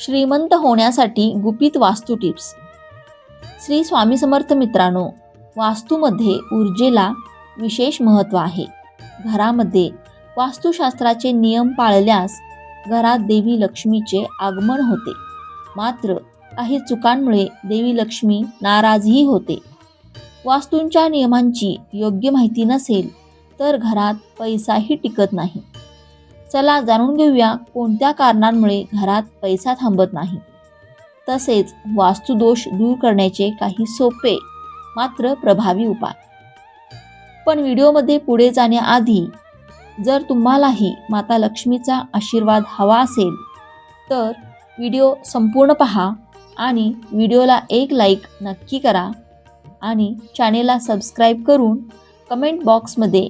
श्रीमंत होण्यासाठी गुपित वास्तू टिप्स. श्री स्वामी समर्थ मित्रांनो वास्तूमध्ये ऊर्जेला विशेष महत्त्व आहे. घरामध्ये वास्तुशास्त्राचे नियम पाळल्यास घरात देवी लक्ष्मीचे आगमन होते. मात्र काही चुकांमुळे देवी लक्ष्मी नाराजही होते. वास्तूंच्या नियमांची योग्य माहिती नसेल तर घरात पैसाही टिकत नाही. चला जाणून घेऊया कोणत्या कारणांमुळे घरात पैसा थांबत नाही. तसेच वास्तुदोष दूर करण्याचे काही सोपे मात्र प्रभावी उपाय. पण व्हिडिओमध्ये पुढे जाण्याआधी जर तुम्हालाही माता लक्ष्मीचा आशीर्वाद हवा असेल तर व्हिडिओ संपूर्ण पहा आणि व्हिडिओला एक लाईक नक्की करा आणि चॅनेलला सबस्क्राईब करून कमेंट बॉक्समध्ये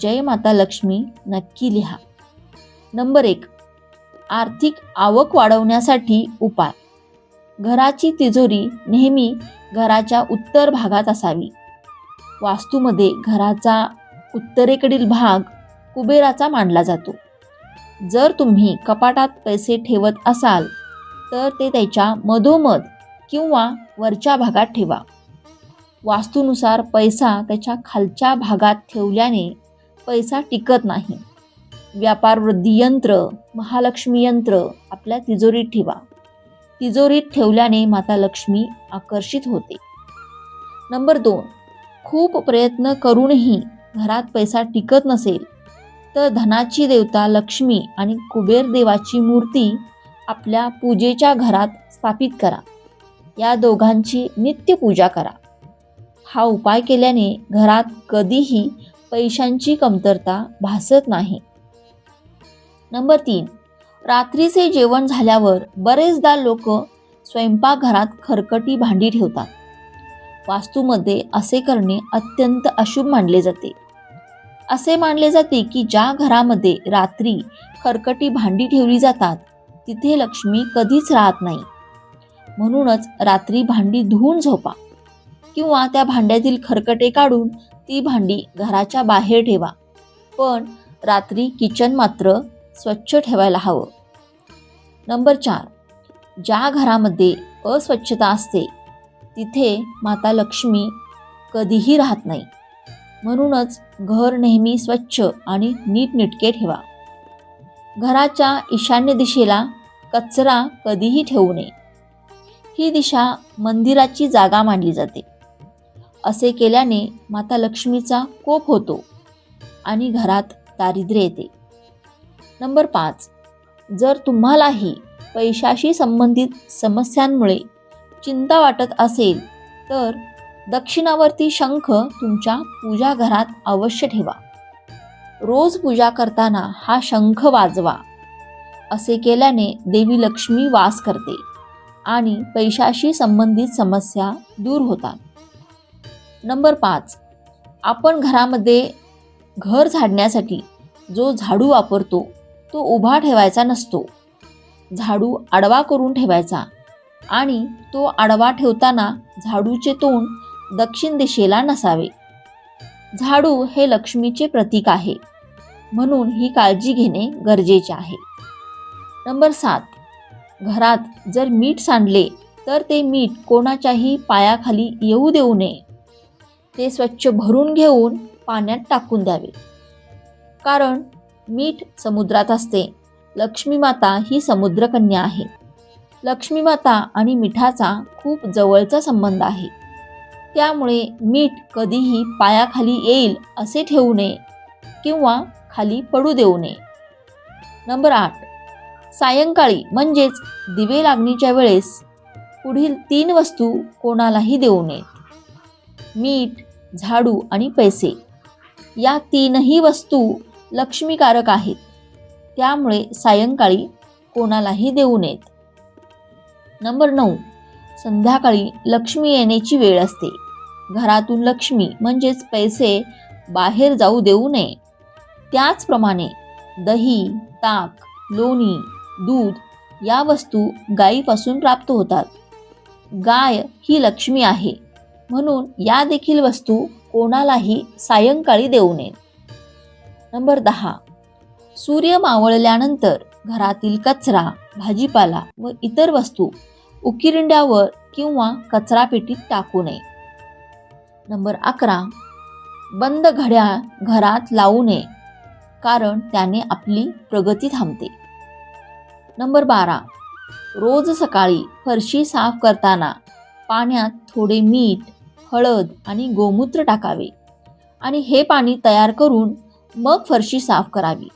जय माता लक्ष्मी नक्की लिहा. नंबर एक आर्थिक आवक वाढवण्यासाठी उपाय. घराची तिजोरी नेहमी घराच्या उत्तर भागात असावी. वास्तूमध्ये घराचा उत्तरेकडील भाग कुबेराचा मानला जातो. जर तुम्ही कपाटात पैसे ठेवत असाल तर ते त्याच्या मधोमध किंवा वरच्या भागात ठेवा. वास्तूनुसार पैसा त्याच्या खालच्या भागात ठेवल्याने पैसा टिकत नाही. व्यापार वृद्धी यंत्र महालक्ष्मी यंत्र आपल्या तिजोरीत ठेवा. तिजोरीत ठेवल्याने माता लक्ष्मी आकर्षित होते. नंबर दोन खूप प्रयत्न करूनही घरात पैसा टिकत नसेल तर धनाची देवता लक्ष्मी आणि कुबेर देवाची मूर्ती आपल्या पूजेच्या घरात स्थापित करा. या दोघांची नित्य पूजा करा. हा उपाय केल्याने घरात कधीही पैशांची कमतरता भासत नाही. नंबर तीन रात्रीचे जेवण झाल्यावर बरेचदा लोक स्वयंपाकघरात खरकटी भांडी ठेवतात. वास्तूमध्ये असे करणे अत्यंत अशुभ मानले जाते. असे मानले जाते की ज्या घरामध्ये रात्री खरकटी भांडी ठेवली जातात तिथे लक्ष्मी कधीच राहत नाही. म्हणूनच रात्री भांडी धुवून झोपा किंवा त्या भांड्यातील खरकटे काढून ती भांडी घराच्या बाहेर ठेवा. पण रात्री किचन मात्र स्वच्छ ठेवायला हवं. नंबर चार. ज्या घरामध्ये अस्वच्छता असते तिथे माता लक्ष्मी कधीही राहत नाही. म्हणूनच घर नेहमी स्वच्छ आणि नीटनिटके ठेवा. घराच्या ईशान्य दिशेला कचरा कधीही ठेवू नये. ही दिशा मंदिराची जागा मानली जाते. असे केल्याने माता लक्ष्मीचा कोप होतो आणि घरात दारिद्र्य येते. नंबर पाच. जर तुम्हालाही पैशाशी संबंधित समस्यांमुळे चिंता वाटत असेल तर दक्षिणावर्ती शंख तुमच्या पूजाघरात अवश्य ठेवा. रोज पूजा करताना हा शंख वाजवा. असे केल्याने देवी लक्ष्मी वास करते आणि पैशाशी संबंधित समस्या दूर होतात. नंबर पाच. आपण घरामध्ये घर झाडण्यासाठी जो झाडू वापरतो तो उभा ठेवायचा नसतो. झाडू आडवा करून ठेवायचा आणि तो आडवा ठेवताना झाडूचे तोंड दक्षिण दिशेला नसावे. झाडू हे लक्ष्मीचे प्रतीक आहे. म्हणून ही काळजी घेणे गरजेचे आहे. नंबर सात. घरात जर मीठ सांडले तर ते मीठ कोणाच्याही पायाखाली येऊ देऊ नये. ते स्वच्छ भरून घेऊन पाण्यात टाकून द्यावे. कारण मीठ समुद्रात असते. लक्ष्मी माता ही समुद्रकन्या आहे. लक्ष्मी माता आणि मिठाचा खूप जवळचा संबंध आहे. त्यामुळे मीठ कधीही पायाखाली येईल असे ठेवू नये किंवा खाली पडू देऊ नये. नंबर आठ. सायंकाळी म्हणजेच दिवे लागणीच्या वेळेस पुढील तीन वस्तू कोणालाही देऊ नयेत मीठ झाडू आणि पैसे. या तीनही वस्तू लक्ष्मीकारक आहेत. त्यामुळे सायंकाळी कोणालाही देऊ नयेत. नंबर नऊ. संध्याकाळी लक्ष्मी येण्याची वेळ असते. घरातून लक्ष्मी म्हणजेच पैसे बाहेर जाऊ देऊ नये. त्याचप्रमाणे दही ताक लोणी दूध या वस्तू गायीपासून प्राप्त होतात. गाय ही लक्ष्मी आहे. म्हणून या देखील वस्तू कोणालाही सायंकाळी देऊ नयेत. नंबर दहा. सूर्य मावळल्यानंतर घरातील कचरा भाजीपाला व इतर वस्तू उकिरंड्यावर किंवा कचरापेटीत टाकू नये. नंबर अकरा. बंद घड्याळ घरात लावू नये कारण त्याने आपली प्रगती थांबते. नंबर बारा. रोज सकाळी फरशी साफ करताना पाण्यात थोडे मीठ हळद आणि गोमूत्र टाकावे आणि हे पाणी तयार करून मग फरशी साफ करावी.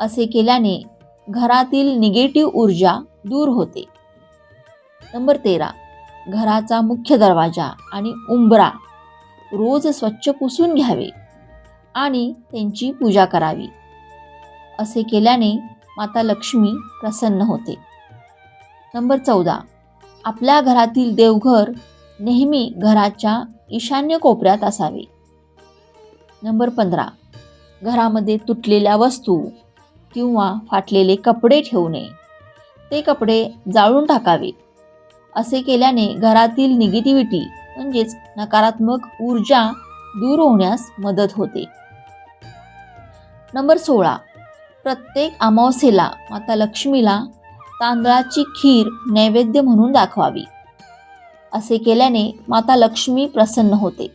असे केल्याने घरातील निगेटिव्ह ऊर्जा दूर होते. नंबर तेरा. घराचा मुख्य दरवाजा आणि उंबरा रोज स्वच्छ पुसून घ्यावे आणि त्यांची पूजा करावी. असे केल्याने माता लक्ष्मी प्रसन्न होते. नंबर चौदा. आपल्या घरातील देवघर नेहमी घराच्या ईशान्य कोपऱ्यात असावे. नंबर पंधरा. घरामध्ये तुटलेल्या वस्तू किंवा फाटलेले कपडे ठेवू नये ते कपडे जाळून टाकावे. असे केल्याने घरातील निगेटिव्हिटी म्हणजेच नकारात्मक ऊर्जा दूर होण्यास मदत होते. नंबर सोळा. प्रत्येक अमावस्येला माता लक्ष्मीला तांदळाची खीर नैवेद्य म्हणून दाखवावी. असे केल्याने माता लक्ष्मी प्रसन्न होते.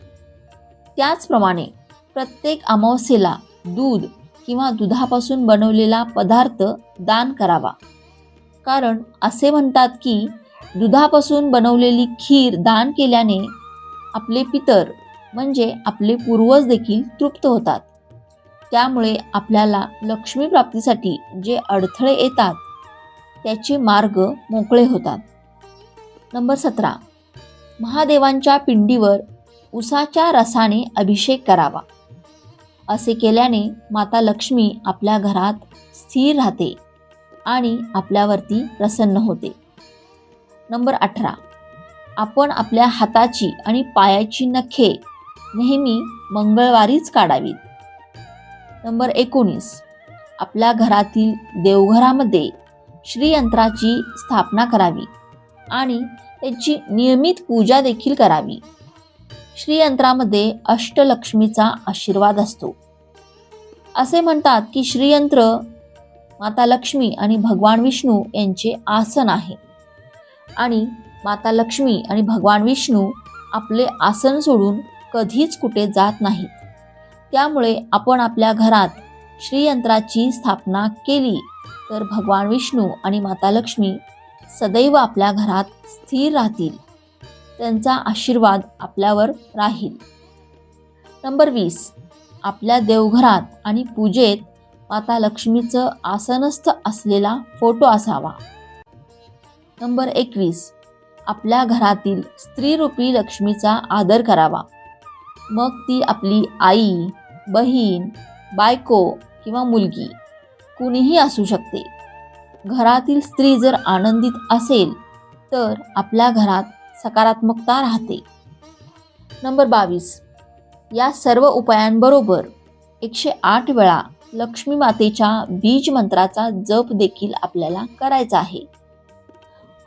त्याचप्रमाणे प्रत्येक अमावस्येला दूध किंवा दुधापासून बनवलेला पदार्थ दान करावा. कारण असे म्हणतात की दुधापासून बनवलेली खीर दान केल्याने आपले पितर म्हणजे आपले पूर्वज देखील तृप्त होतात. त्यामुळे आपल्याला लक्ष्मी प्राप्तीसाठी जे अडथळे येतात त्याचे मार्ग मोकळे होतात. नंबर सतरा. महादेवांच्या पिंडीवर उसाच्या रसाने अभिषेक करावा. असे केल्याने माता लक्ष्मी आपल्या घरात स्थिर राहते आणि आपल्यावरती प्रसन्न होते. नंबर अठरा. आपण आपल्या हाताची आणि पायाची नखे नेहमी मंगळवारीच काढावीत. नंबर एकोणीस. आपल्या घरातील देवघरामध्ये श्रीयंत्राची स्थापना करावी आणि त्याची नियमित पूजा देखील करावी. श्रीयंत्रामध्ये अष्टलक्ष्मीचा आशीर्वाद असतो. असे म्हणतात की श्रीयंत्र माता लक्ष्मी आणि भगवान विष्णू यांचे आसन आहे. आणि माता लक्ष्मी आणि भगवान विष्णू आपले आसन सोडून कधीच कुठे जात नाहीत त्यामुळे आपण आपल्या घरात श्रीयंत्राची स्थापना केली तर भगवान विष्णू आणि माता लक्ष्मी सदैव आपल्या घरात स्थिर राहतील. त्यांचा आशीर्वाद आपल्यावर राहील. नंबर वीस. आपल्या देवघरात आणि पूजेत माता लक्ष्मीचं आसनस्थ असलेला फोटो असावा. नंबर एकवीस. आपल्या घरातील स्त्रीरूपी लक्ष्मीचा आदर करावा. मग ती आपली आई बहीण बायको किंवा मुलगी कुणीही असू शकते. घरातील स्त्री जर आनंदित असेल तर आपल्या घरात सकारात्मकता राहते. नंबर बावीस. या सर्व उपायांबरोबर एकशे आठ वेळा लक्ष्मी मातेच्या बीज मंत्राचा जप देखील आपल्याला करायचा आहे.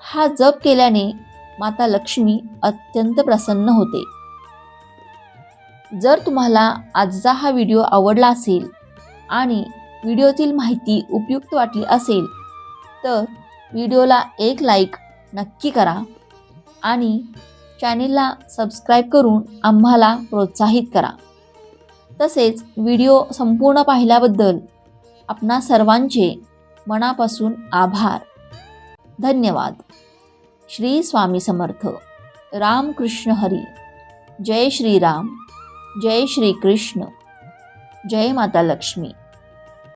हा जप केल्याने माता लक्ष्मी अत्यंत प्रसन्न होते. जर तुम्हाला आजचा हा व्हिडिओ आवडला असेल आणि व्हिडिओतील माहिती उपयुक्त वाटली असेल तर व्हिडिओला एक लाईक नक्की करा. आणि चॅनेलला सबस्क्राईब करून आम्हाला प्रोत्साहित करा. तसेच व्हिडिओ संपूर्ण पाहिल्याबद्दल आपणा सर्वांचे मनापासून आभार. धन्यवाद. श्री स्वामी समर्थ. रामकृष्ण हरी. जय श्रीराम. जय श्रीकृष्ण. जय माता लक्ष्मी.